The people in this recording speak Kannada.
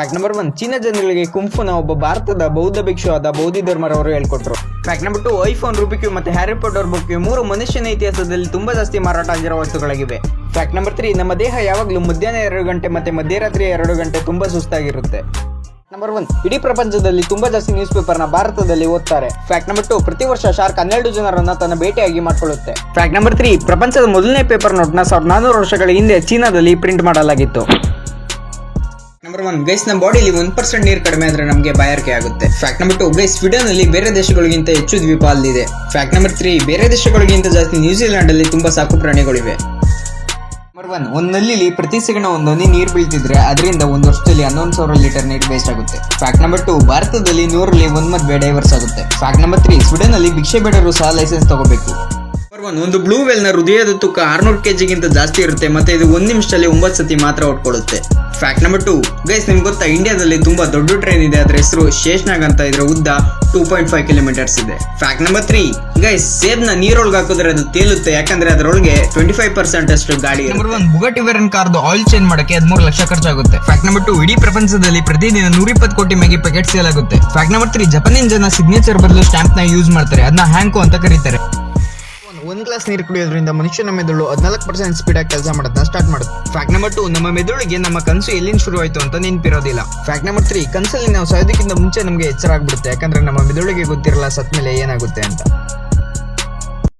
ಫ್ಯಾಕ್ಟ್ ನಂಬರ್ ಒನ್ ಚೀನಾ ಜನರಿಗೆ ಕುಂಫುನ ಒಬ್ಬ ಭಾರತದ ಬೌದ್ಧ ಭಿಕ್ಷು ಆದ ಬೌದ್ಧಿ ಧರ್ಮರವರು ಹೇಳ್ಕೊಟ್ರು. ಫ್ಯಾಕ್ಟ್ ನಂಬರ್ ಟು ಐಫೋನ್ ರೂಪಿಕ್ಯೂ ಮತ್ತೆ ಹ್ಯಾರಿ ಪಾಟರ್ ಬುಕ್ ಮೂರು ಮನುಷ್ಯನ ಇತಿಹಾಸದಲ್ಲಿ ತುಂಬಾ ಜಾಸ್ತಿ ಮಾರಾಟ ಆಗಿರೋ ವಸ್ತುಗಳಾಗಿವೆ. ಫ್ಯಾಕ್ಟ್ ನಂಬರ್ ತ್ರೀ ನಮ್ಮ ದೇಹ ಯಾವಾಗಲೂ ಮಧ್ಯಾಹ್ನ ಎರಡು ಗಂಟೆ ಮತ್ತೆ ಮಧ್ಯರಾತ್ರಿ ಎರಡು ಗಂಟೆ ತುಂಬಾ ಸುಸ್ತಾಗಿರುತ್ತೆ. ನಂಬರ್ ಒನ್ ಇಡೀ ಪ್ರಪಂಚದಲ್ಲಿ ತುಂಬಾ ಜಾಸ್ತಿ ನ್ಯೂಸ್ ಪೇಪರ್ನ ಭಾರತದಲ್ಲಿ ಓದ್ತಾರೆ. ಫ್ಯಾಕ್ಟ್ ನಂಬರ್ ಟು ಪ್ರತಿ ವರ್ಷ ಶಾರ್ಕ್ ಹನ್ನೆರಡು ಜನರನ್ನ ತನ್ನ ಭೇಟಿಯಾಗಿ ಮಾಡಿಕೊಳ್ಳುತ್ತೆ. ಫ್ಯಾಕ್ಟ್ ನಂಬರ್ ತ್ರೀ ಪ್ರಪಂಚದ ಮೊದಲನೇ ಪೇಪರ್ ನೋಟ್ನ ಸಾವಿರದ ನಾನೂರು ವರ್ಷಗಳ ಹಿಂದೆ ಚೀನಾದಲ್ಲಿ ಪ್ರಿಂಟ್ ಮಾಡಲಾಗಿತ್ತು. ನಂಬರ್ ಒನ್ ಗೈಸ್ ನಮ್ಮ ಬಾಡಿಲಿ ಒನ್ ಪರ್ಸೆಂಟ್ ನೀರು ಕಡಿಮೆ ಆದ್ರೆ ನಮಗೆ ಬಾಯಾರಿಕೆ ಆಗುತ್ತೆ. Fact number two guys Sweden ಅಲ್ಲಿ ಬೇರೆ ದೇಶಗಳಿಗಿಂತ ಹೆಚ್ಚು ದ್ವೀಪ ಅಲ್ಲಿದೆ ಫ್ಯಾಕ್ಟ್ ನಂಬರ್ ತ್ರೀ ಬೇರೆ ದೇಶಗಳಿಗಿಂತ ಜಾಸ್ತಿ ನ್ಯೂಜಿಲೆಂಡ್ ಅಲ್ಲಿ ತುಂಬಾ ಸಾಕು ಪ್ರಾಣಿಗಳಿವೆ. ನಂಬರ್ ಒನ್ ಒಂದ್ನಲ್ಲಿ ಪ್ರತಿ ಸೆಕೆಂಡ್ ಒಂದು ಹನಿ ನೀರು ಬೀಳ್ತಿದ್ರೆ ಅದರಿಂದ ಒಂದು ವರ್ಷದಲ್ಲಿ ಹನ್ನೊಂದು ಸಾವಿರ ಲೀಟರ್ ನೀರು ವೇಸ್ಟ್ ಆಗುತ್ತೆ. ಫ್ಯಾಕ್ಟ್ ನಂಬರ್ ಟು ಭಾರತದಲ್ಲಿ ನೂರಲ್ಲಿ ಒಂದ್ ಮದ್ವೆ ಡೈವರ್ಸ್ ಆಗುತ್ತೆ. ಫ್ಯಾಕ್ಟ್ ನಂಬರ್ ತ್ರೀ ಸ್ವೀಡನ್ ಅಲ್ಲಿ ಭಿಕ್ಷೆ ಬೇಡರು ಸಹ ಲೈಸೆನ್ಸ್ ತಗೋಬೇಕು. ನಂಬರ್ ಒನ್ ಒಂದು ಬ್ಲೂ ವೆಲ್ನ ಹೃದಯದ ತೂಕ ಆರ್ನೂರು ಕೆಜಿಗಿಂತ ಜಾಸ್ತಿ ಇರುತ್ತೆ, ಮತ್ತೆ ಇದು ಒಂದ್ ನಿಮಿಷದಲ್ಲಿ ಒಂಬತ್ತು ಸತಿ ಮಾತ್ರ ಹೊಟ್ಕೊಳ್ಳುತ್ತೆ ಫ್ಯಾಕ್ಟ್ ನಂಬರ್ ಟು ಗೈಸ್ ನಿಮ್ಗೆ ಗೊತ್ತಾ ಇಂಡಿಯಾದಲ್ಲಿ ತುಂಬಾ ದೊಡ್ಡ ಟ್ರೈನ್ ಇದೆ. ಅದರ ಹೆಸರು ಶೇಷ್ನಾಗ್ ಅಂತ ಇದ್ರ ಉದ್ದ ಟೂ ಪಾಯಿಂಟ್ ಫೈವ್ ಕಿಲೋಮೀಟರ್ಸ್ ಇದೆ. ಫ್ಯಾಕ್ಟ್ ನಂಬರ್ ತ್ರೀ ಗೈಸ್ ಸೇಬ್ನ ನೀರೊಳಗೆ ಹಾಕಿದ್ರೆ ಅದು ತೇಲುತ್ತೆ. ಯಾಕಂದ್ರೆ ಅದರೊಳಗೆ ಟ್ವೆಂಟಿ ಫೈವ್ ಪರ್ಸೆಂಟ್ ಅಷ್ಟು ಗಾಡಿ ನಂಬರ್ ಒನ್ ಬುಗಟಿ ವೆರನ್ ಕಾರ್ದು ಆಯಿಲ್ ಚೇಂಜ್ ಮಾಡಕ್ಕೆ ಹದಿಮೂರು ಲಕ್ಷ ಖರ್ಚಾಗುತ್ತೆ. ಫ್ಯಾಕ್ಟ್ ನಂಬರ್ ಟು ಇಡೀ ಪ್ರಪಂಚದಲ್ಲಿ ಪ್ರತಿದಿನ ನೂರ ಇಪ್ಪತ್ತು ಕೋಟಿ ಮ್ಯಾಗಿ ಪ್ಯಾಕೆಟ್ ಸೇಲ್ ಆಗುತ್ತೆ. ಫ್ಯಾಕ್ಟ್ ನಂಬರ್ ತ್ರೀ ಜಪಾನಿನ ಜನ ಸಿಗ್ನೇಚರ್ ಬದಲು ಸ್ಟಾಂಪ್ನ ಯೂಸ್ ಮಾಡ್ತಾರೆ. ಅದನ್ನ ಹ್ಯಾಂಕು ಅಂತ ಕರೀತಾರೆ. ಒಂದ್ ಗ್ಲಾಸ್ ನೀರು ಕುಡಿಯೋದ್ರಿಂದ ಮನುಷ್ಯನ ಮೆದುಳು ಹದಿನಾಲ್ಕು ಪರ್ಸೆಂಟ್ ಸ್ಪೀಡ್ ಆಗಿ ಕೆಲಸ ಮಾಡೋದನ್ನ ಸ್ಟಾರ್ಟ್ ಮಾಡುತ್ತೆ. ಫ್ಯಾಕ್ಟ್ ನಂಬರ್ ಟು ನಮ್ಮ ಮೆದುಳಿಗೆ ನಮ್ಮ ಕನಸು ಎಲ್ಲಿಂದ ಶುರು ಆಯ್ತು ಅಂತ ನೆನಪಿರೋದಿಲ್ಲ. ಫ್ಯಾಕ್ಟ್ ನಂಬರ್ ತ್ರೀ ಕನಸಲ್ಲಿ ನಾವು ಸಾಯೋದಕ್ಕಿಂತ ಮುಂಚೆ ನಮಗೆ ಎಚ್ಚರ ಆಗ್ಬಿಡುತ್ತೆ. ಯಾಕಂದ್ರೆ ನಮ್ಮ ಮೆದುಳಿಗೆ ಗೊತ್ತಿರಲ್ಲ ಸತ್ ಮೇಲೆ ಏನಾಗುತ್ತೆ ಅಂತ.